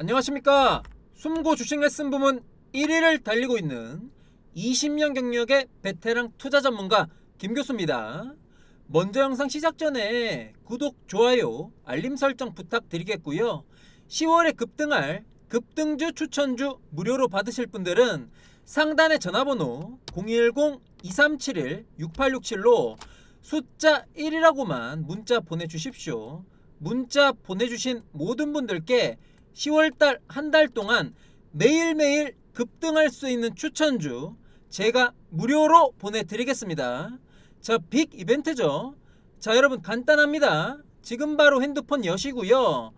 안녕하십니까. 숨고 주식 레슨 부문 1위를 달리고 있는 20년 경력의 베테랑 투자 전문가 김 교수입니다. 먼저 영상 시작 전에 구독, 좋아요, 알림 설정 부탁드리겠고요. 10월에 급등할 급등주 추천주 무료로 받으실 분들은 상단의 전화번호 010-2371-6867로 숫자 1이라고만 문자 보내주십시오. 문자 보내주신 모든 분들께 10월달 한 달 동안 매일매일 급등할 수 있는 추천주 제가 무료로 보내드리겠습니다. 자, 빅 이벤트죠. 자, 여러분 간단합니다. 지금 바로 핸드폰 여시고요.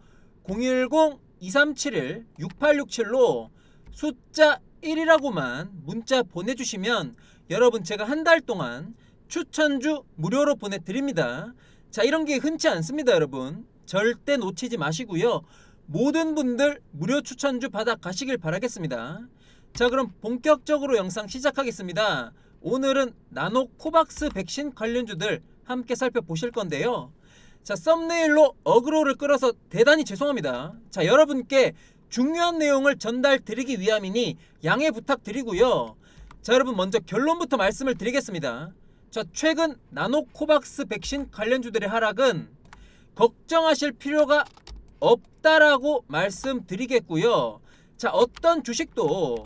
010-2371-6867로 숫자 1이라고만 문자 보내주시면 여러분 제가 한 달 동안 추천주 무료로 보내드립니다. 자, 이런 게 흔치 않습니다, 여러분. 절대 놓치지 마시고요. 모든 분들 무료 추천주 받아 가시길 바라겠습니다. 자, 그럼 본격적으로 영상 시작하겠습니다. 오늘은 나노 코박스 백신 관련주들 함께 살펴보실 건데요. 자, 썸네일로 어그로를 끌어서 대단히 죄송합니다. 자, 여러분께 중요한 내용을 전달 드리기 위함이니 양해 부탁드리고요. 자, 여러분 먼저 결론부터 말씀을 드리겠습니다. 자, 최근 나노 코박스 백신 관련주들의 하락은 걱정하실 필요가 없다라고 말씀드리겠고요. 자, 어떤 주식도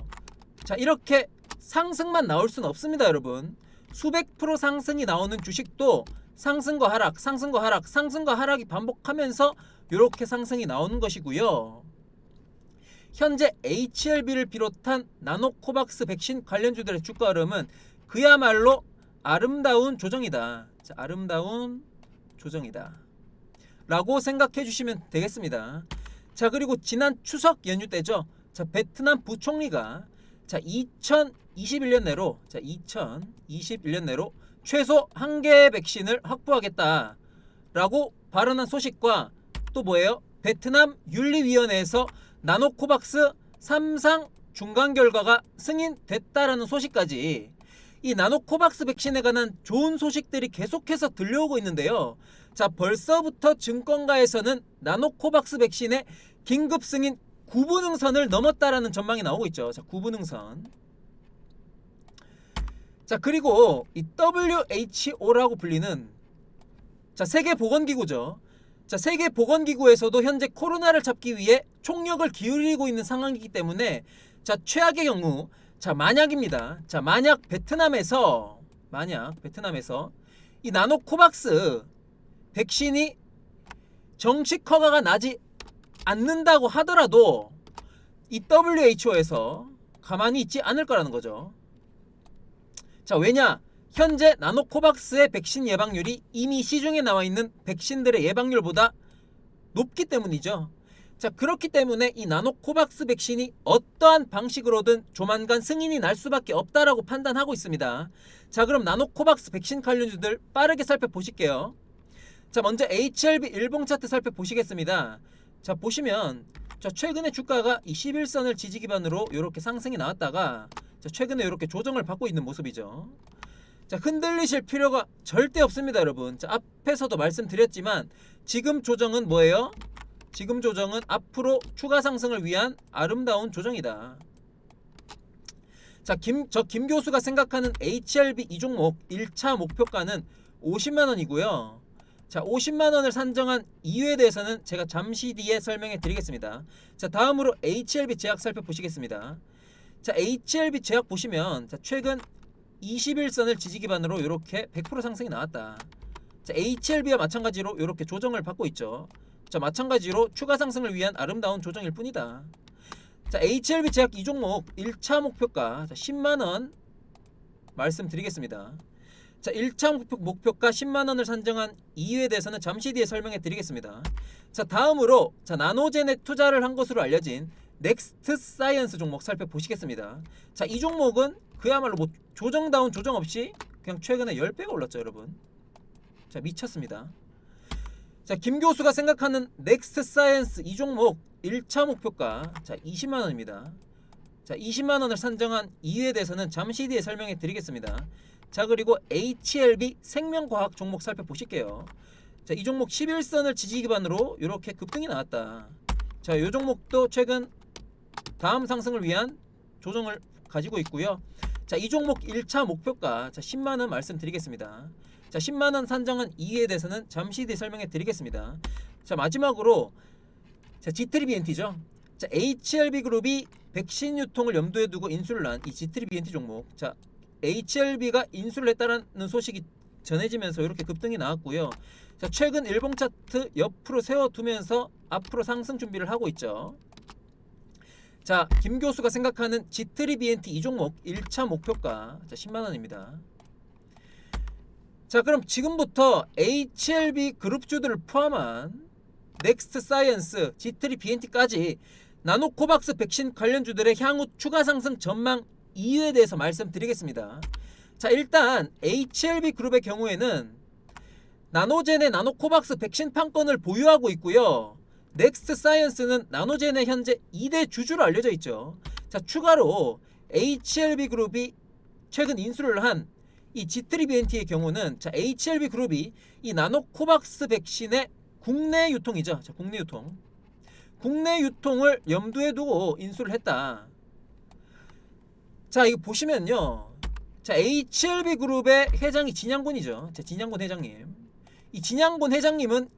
자, 이렇게 상승만 나올 수는 없습니다, 여러분. 수백 프로 상승이 나오는 주식도 상승과 하락, 상승과 하락, 상승과 하락이 반복하면서 이렇게 상승이 나오는 것이고요. 현재 HLB를 비롯한 나노코박스 백신 관련주들의 주가 흐름은 그야말로 아름다운 조정이다. 자, 아름다운 조정이다. 라고 생각해 주시면 되겠습니다. 자, 그리고 지난 추석 연휴 때죠. 자, 베트남 부총리가 자, 2021년 내로 자, 2021년 내로 최소 한 개의 백신을 확보하겠다 라고 발언한 소식과 또 뭐예요? 베트남 윤리위원회에서 나노코박스 3상 중간 결과가 승인됐다라는 소식까지 이 나노코박스 백신에 관한 좋은 소식들이 계속해서 들려오고 있는데요. 자, 벌써부터 증권가에서는 나노코박스 백신의 긴급 승인 9분응선을 넘었다라는 전망이 나오고 있죠. 자, 9분응선. 자, 그리고 이 WHO라고 불리는 자, 세계 보건 기구죠. 자, 세계 보건 기구에서도 현재 코로나를 잡기 위해 총력을 기울이고 있는 상황이기 때문에 자, 최악의 경우 자, 만약입니다. 자, 만약 베트남에서 만약 베트남에서 이 나노코박스 백신이 정식 허가가 나지 않는다고 하더라도 이 WHO에서 가만히 있지 않을 거라는 거죠. 자, 왜냐? 현재 나노코박스의 백신 예방률이 이미 시중에 나와 있는 백신들의 예방률보다 높기 때문이죠. 자, 그렇기 때문에 이 나노코박스 백신이 어떠한 방식으로든 조만간 승인이 날 수밖에 없다라고 판단하고 있습니다. 자, 그럼 나노코박스 백신 관련주들 빠르게 살펴보실게요. 자, 먼저 HLB 일봉 차트 살펴보시겠습니다. 자, 보시면 자, 최근에 주가가 이 11선을 지지 기반으로 이렇게 상승이 나왔다가 자, 최근에 이렇게 조정을 받고 있는 모습이죠. 자, 흔들리실 필요가 절대 없습니다, 여러분. 자, 앞에서도 말씀드렸지만 지금 조정은 뭐예요? 지금 조정은 앞으로 추가 상승을 위한 아름다운 조정이다. 자, 김, 저 김 교수가 생각하는 HLB 이 종목 1차 목표가는 50만 원이고요. 자, 50만 원을 산정한 이유에 대해서는 제가 잠시 뒤에 설명해 드리겠습니다. 자, 다음으로 HLB 제약 살펴보시겠습니다. 자, HLB 제약 보시면 자, 최근 21선을 지지 기반으로 이렇게 100% 상승이 나왔다. 자, HLB와 마찬가지로 이렇게 조정을 받고 있죠. 자, 마찬가지로 추가 상승을 위한 아름다운 조정일 뿐이다. 자, HLB 제약 이 종목 1차 목표가 자, 10만 원 말씀드리겠습니다. 자, 1차 목표, 목표가 10만 원을 산정한 이유에 대해서는 잠시 뒤에 설명해 드리겠습니다. 자, 다음으로 자, 나노젠에 투자를 한 것으로 알려진 넥스트 사이언스 종목 살펴보시겠습니다. 자, 이 종목은 그야말로 뭐 조정다운 조정 없이 그냥 최근에 10배가 올랐죠, 여러분. 자, 미쳤습니다. 자, 김 교수가 생각하는 넥스트 사이언스 이 종목 1차 목표가 자, 20만 원입니다. 자, 20만 원을 산정한 이유에 대해서는 잠시 뒤에 설명해 드리겠습니다. 자, 그리고 HLB 생명과학 종목 살펴보실게요. 자, 이 종목 11선을 지지 기반으로 이렇게 급등이 나왔다. 자, 요 종목도 최근 다음 상승을 위한 조정을 가지고 있고요. 자, 이 종목 1차 목표가 자, 10만 원 말씀드리겠습니다. 자, 10만 원 산정한 이유에 대해서는 잠시 뒤에 설명해 드리겠습니다. 자, 마지막으로 자, G3BNT죠. 자, HLB 그룹이 백신 유통을 염두에 두고 인수를 한 이 G3BNT 종목. 자, HLB가 인수를 했다는 소식이 전해지면서 이렇게 급등이 나왔고요. 자, 최근 일봉 차트 옆으로 세워두면서 앞으로 상승 준비를 하고 있죠. 자, 김 교수가 생각하는 G3BNT 이 종목 1차 목표가 자, 10만 원입니다. 자, 그럼 지금부터 HLB 그룹주들을 포함한 넥스트 사이언스, G3BNT까지 나노코박스 백신 관련주들의 향후 추가 상승 전망 이유에 대해서 말씀드리겠습니다. 자, 일단 HLB 그룹의 경우에는 나노젠의 나노코박스 백신 판권을 보유하고 있고요. 넥스트 사이언스는 나노젠의 현재 2대 주주로 알려져 있죠. 자, 추가로 HLB 그룹이 최근 인수를 한 이 G3BNT의 경우는 자, HLB 그룹이 이 나노코박스 백신의 국내 유통이죠. 자, 국내 유통. 국내 유통을 염두에 두고 인수를 했다. 자, 이거 보시면요. 자, HLB 그룹의 회장이 진양곤이죠. 자, 진양곤 회장님. 이 진양곤 회장님은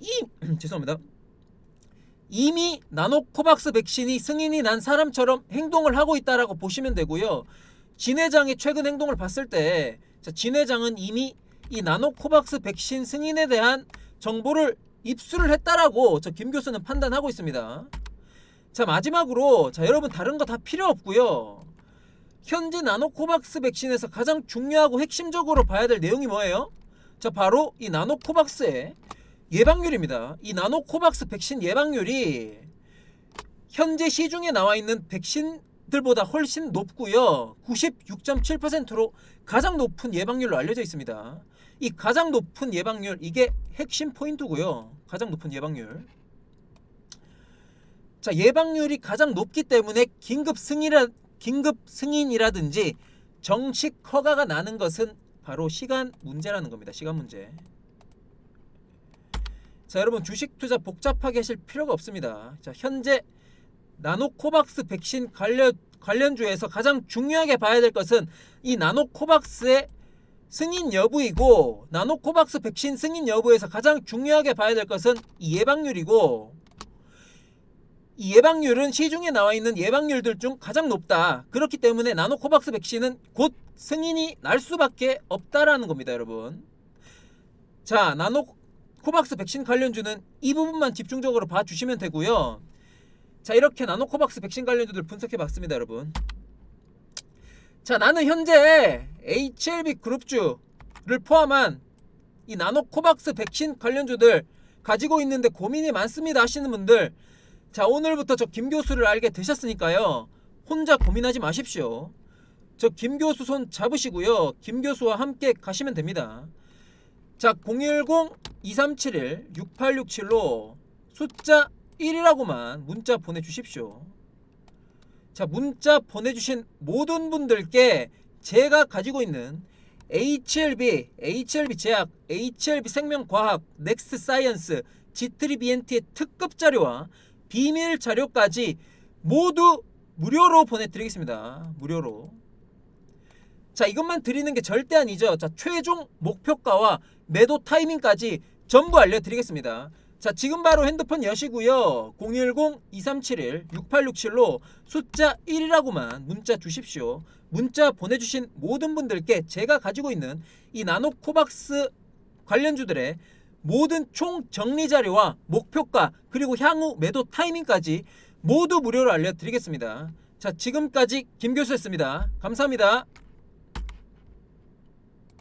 이 죄송합니다. 이미 나노코박스 백신이 승인이 난 사람처럼 행동을 하고 있다라고 보시면 되고요. 진 회장의 최근 행동을 봤을 때, 자, 진 회장은 이미 이 나노코박스 백신 승인에 대한 정보를 입수를 했다라고 저 김 교수는 판단하고 있습니다. 자 마지막으로 자 여러분 다른 거 다 필요 없고요. 현재 나노코박스 백신에서 가장 중요하고 핵심적으로 봐야 될 내용이 뭐예요? 자 바로 이 나노코박스의 예방률입니다. 이 나노코박스 백신 예방률이 현재 시중에 나와 있는 백신 들보다 훨씬 높고요. 96.7%로 가장 높은 예방률로 알려져 있습니다. 이 가장 높은 예방률 이게 핵심 포인트고요. 가장 높은 예방률. 자 예방률이 가장 높기 때문에 긴급 승인이라 긴급 승인이라든지 정식 허가가 나는 것은 바로 시간 문제라는 겁니다. 시간 문제. 자 여러분 주식 투자 복잡하게 하실 필요가 없습니다. 자 현재 나노코박스 백신 관련 관련주에서 가장 중요하게 봐야 될 것은 이 나노코박스의 승인 여부이고 나노코박스 백신 승인 여부에서 가장 중요하게 봐야 될 것은 이 예방률이고 이 예방률은 시중에 나와 있는 예방률들 중 가장 높다. 그렇기 때문에 나노코박스 백신은 곧 승인이 날 수밖에 없다라는 겁니다, 여러분. 자, 나노코박스 백신 관련주는 이 부분만 집중적으로 봐주시면 되고요. 자, 이렇게 나노코박스 백신 관련주들 분석해봤습니다, 여러분. 자, 나는 현재 HLB 그룹주를 포함한 이 나노코박스 백신 관련주들 가지고 있는데 고민이 많습니다 하시는 분들 자 오늘부터 저 김 교수를 알게 되셨으니까요. 혼자 고민하지 마십시오. 저 김 교수 손 잡으시고요. 김 교수와 함께 가시면 됩니다. 자 010-2371-6867로 숫자 1이라고만 문자 보내주십시오 자 문자 보내주신 모든 분들께 제가 가지고 있는 HLB, HLB 제약, HLB 생명과학, 넥스트 사이언스, G3BNT의 특급 자료와 비밀 자료까지 모두 무료로 보내드리겠습니다. 무료로. 자 이것만 드리는 게 절대 아니죠. 자 최종 목표가와 매도 타이밍까지 전부 알려드리겠습니다. 자 지금 바로 핸드폰 여시고요. 010-2371-6867로 숫자 1이라고만 문자 주십시오. 문자 보내주신 모든 분들께 제가 가지고 있는 이 나노코박스 관련주들의 모든 총 정리 자료와 목표가 그리고 향후 매도 타이밍까지 모두 무료로 알려드리겠습니다. 자 지금까지 김 교수였습니다. 감사합니다